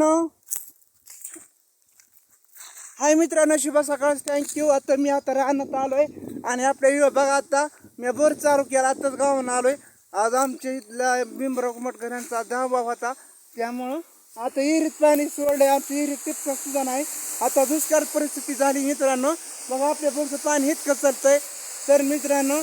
मित्रांनो. हाय मित्रांनो शुभ सकाळ. थँक्यू आता मी आता राहण्यात आलोय. आणि आपल्या विभाग आता मी बोर चालू केला. आताच गावाहून आलोय. आज आमच्या इथला बिंबराव कुमटकर यांचा दहावा होता. त्यामुळं आता विहिरीत पाणी सोडलंय. आमच्या विहिरीत तितकं सुद्धा नाही. आता दुष्काळ परिस्थिती झाली मित्रांनो. बघा आपल्या बोरचं पाणी इतकं चालतंय. तर मित्रांनो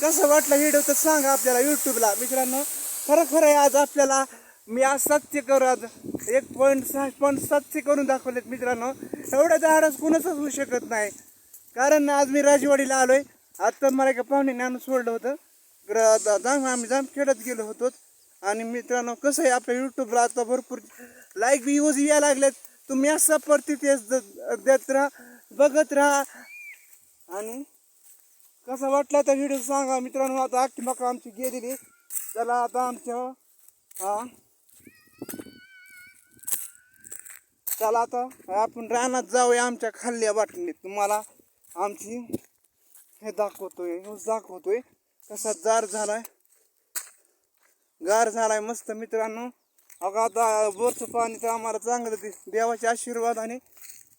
कसं वाटलं व्हिडिओ तर सांगा आपल्याला यूट्यूबला मित्रांनो खरं खरं आहे आज आपल्याला मी आज सातशे करू आज. एक पॉईंट सहा पॉईंट सातशे करून दाखवलेत मित्रांनो. एवढं धाडस कुणाच होऊ शकत नाही. कारण आज मी राजवाडीला आलोय. आता मला एका पाहुणे आणून सोडलं होतं. इकडं जाम आम्ही जाम खेळत गेलो होतो. आणि मित्रांनो कसं आहे आपल्या यूट्यूबला आता भरपूर लाईक व्ह्यूज यायला लागलेत. तुम्ही असं परती तेच द- देत राहा बघत राहा. आणि कसा वाटला तर व्हिडिओ सांगा. मित्रांनो आता अख्खी मका आमची गेलेली. चला आता आमच्या हां. चला आता आपण रानात जाऊया आमच्या खाल्ल्या वाटणीत. तुम्हाला आमची हे दाखवतोय ऊस दाखवतोय. कसा जार झालाय. गार झालाय मस्त मित्रांनो. अगं आता बोरचं पाणी तर आम्हाला चांगलं दे देवाचे आशीर्वादाने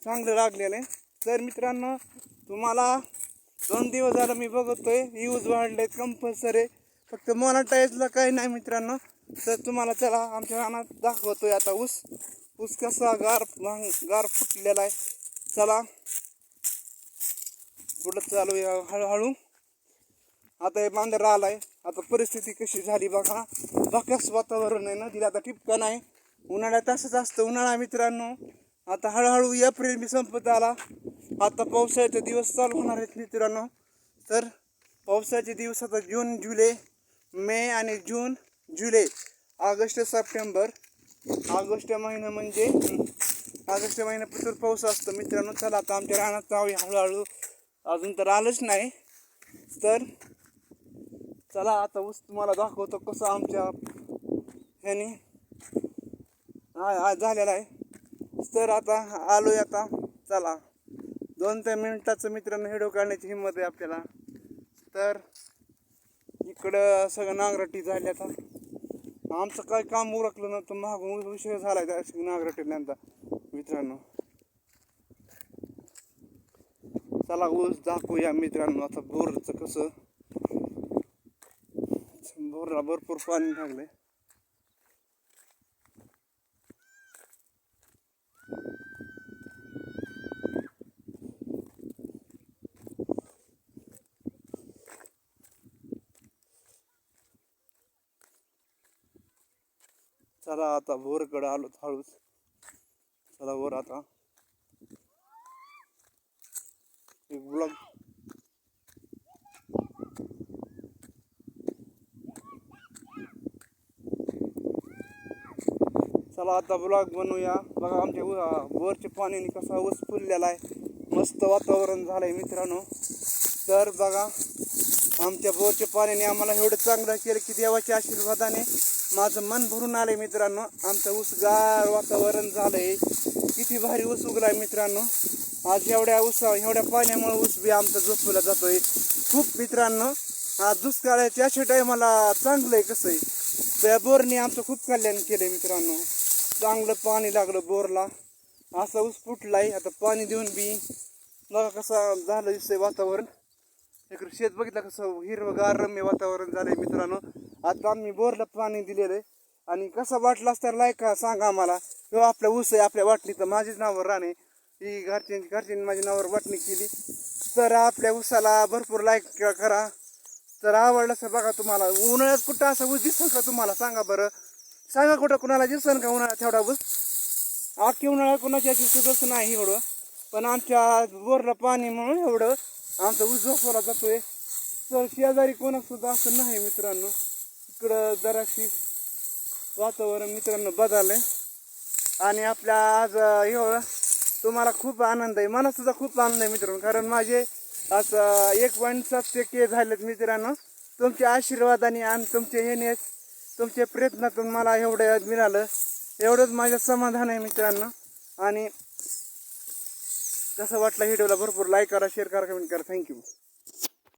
चांगलं लागलेलं आहे. तर मित्रांनो तुम्हाला दोन दिवस झालं मी बघतोय यूज वाढले कंपल्सरी फक्त मोनाटाईजला काही नाही मित्रांनो. तर तुम्हाला चला आमच्या रानात दाखवतोय आता ऊस. ऊस कसा गार गार फुटलेला आहे. चला. पुढं चालू या हळूहळू. आता हे बांधर आलाय. आता परिस्थिती कशी झाली बघा. बकास वातावरण आहे ना तिला आता टिपका नाही. उन्हाळ्यात असंच असतं. उन्हाळा मित्रांनो आता हळूहळू एप्रिल मी संपत आला. आता पावसाळ्याचे दिवस चालू होणार आहेत मित्रांनो. तर पावसाचे दिवस आता जून जुलै मे आणि जून जुलै ऑगस्ट सप्टेंबर. ऑगस्ट महिना म्हणजे ऑगस्ट महिन्यापासून पाऊस असतो. मित्रांनो चला आता आमच्या रानात जाऊया. हळूहळू अजून तर आलंच नाही. तर चला आता ऊस तुम्हाला दाखवतो कसं आमच्या ह्यानी हा झालेला आहे. तर आता आलोय आता. चला दोन तीन मिनिटाचं मित्रांनो हिडो काढण्याची हिंमत आहे आपल्याला. तर इकडं सगळं नांगरटी झाली आता. आमचं काय काम उरकलं नव्हतं महाग विषय झाला त्या नांगरटील्यांचा मित्रांनो. चला ऊस दाखवूया मित्रांनो. आता बोरचं कसं? बोरला भरपूर पाणी लागलंय. चला आता बोरकडे आलो हळूच. चला वर आता. एक ब्लॉग चला आता ब्लॉग बनवूया. बघा आमच्या उ- बोरच्या पाण्याने कसा ऊस फुललेला आहे. मस्त वातावरण झालंय मित्रांनो. तर बघा आमच्या बोरच्या पाण्याने आम्हाला एवढं चांगलं केलं की देवाच्या आशीर्वादाने माझं मन भरून आलंय मित्रांनो. आमचं ऊस गार वातावरण झालंय. किती भारी ऊस उगलाय मित्रांनो. आज एवढ्या ऊसा एवढ्या पाण्यामुळे ऊस बी आमचा झोपला जातोय. खूप मित्रांनो आज दुष्काळाच्या अशा टायमाला चांगलं आहे कसं आहे. त्या बोरने आमचं खूप कल्याण केलंय मित्रांनो. चांगलं पाणी लागलं बोरला. असा ऊस फुटलाय आता पाणी देऊन बी. बघा कसं झालं दिसतंय वातावरण. इकडे शेत बघितलं कसं हिरवगार रम्य वातावरण झालंय मित्रांनो. आता आम्ही बोरला पाणी दिलेलं आहे. आणि कसं वाटला असतं लाईक सांगा आम्हाला. किंवा आपल्या ऊस आहे आपल्या वाटणीचं माझीच नावावर राहणे ही घरच्यांची घरच्यांनी माझ्या नावावर वाटणी केली. तर आपल्या ऊसाला भरपूर लाईक करा. तर आवडलं असं बघा तुम्हाला. उन्हाळ्यात कुठं असं ऊस दिसन का तुम्हाला? सांगा बरं. सांगा कुठं कुणाला दिसन का उन्हाळ्यात तेवढा ऊस? अख्खी उन्हाळ्यात कुणाच्या असं नाही एवढं. पण आमच्या बोरला पाणी म्हणून एवढं आमचा ऊस झोपवला जातोय. तर शेजारी कोणासुद्धा असं नाही मित्रांनो. इकडं जराशी वातावरण मित्रांनो बदललंय. आणि आपल्या आज एवढं तुम्हाला खूप आनंद आहे. मला सुद्धा खूप आनंद आहे मित्रांनो कारण माझे असं एक पॉईंट सात टक्के झालेत मित्रांनो. तुमच्या आशीर्वादाने आणि तुमचे ह्याने तुमच्या प्रयत्नातून मला एवढं मिळालं. एवढंच माझं समाधान आहे मित्रांनो. आणि कसं वाटलं व्हिडिओला भरपूर लाईक करा शेअर करा कमेंट करा. थँक्यू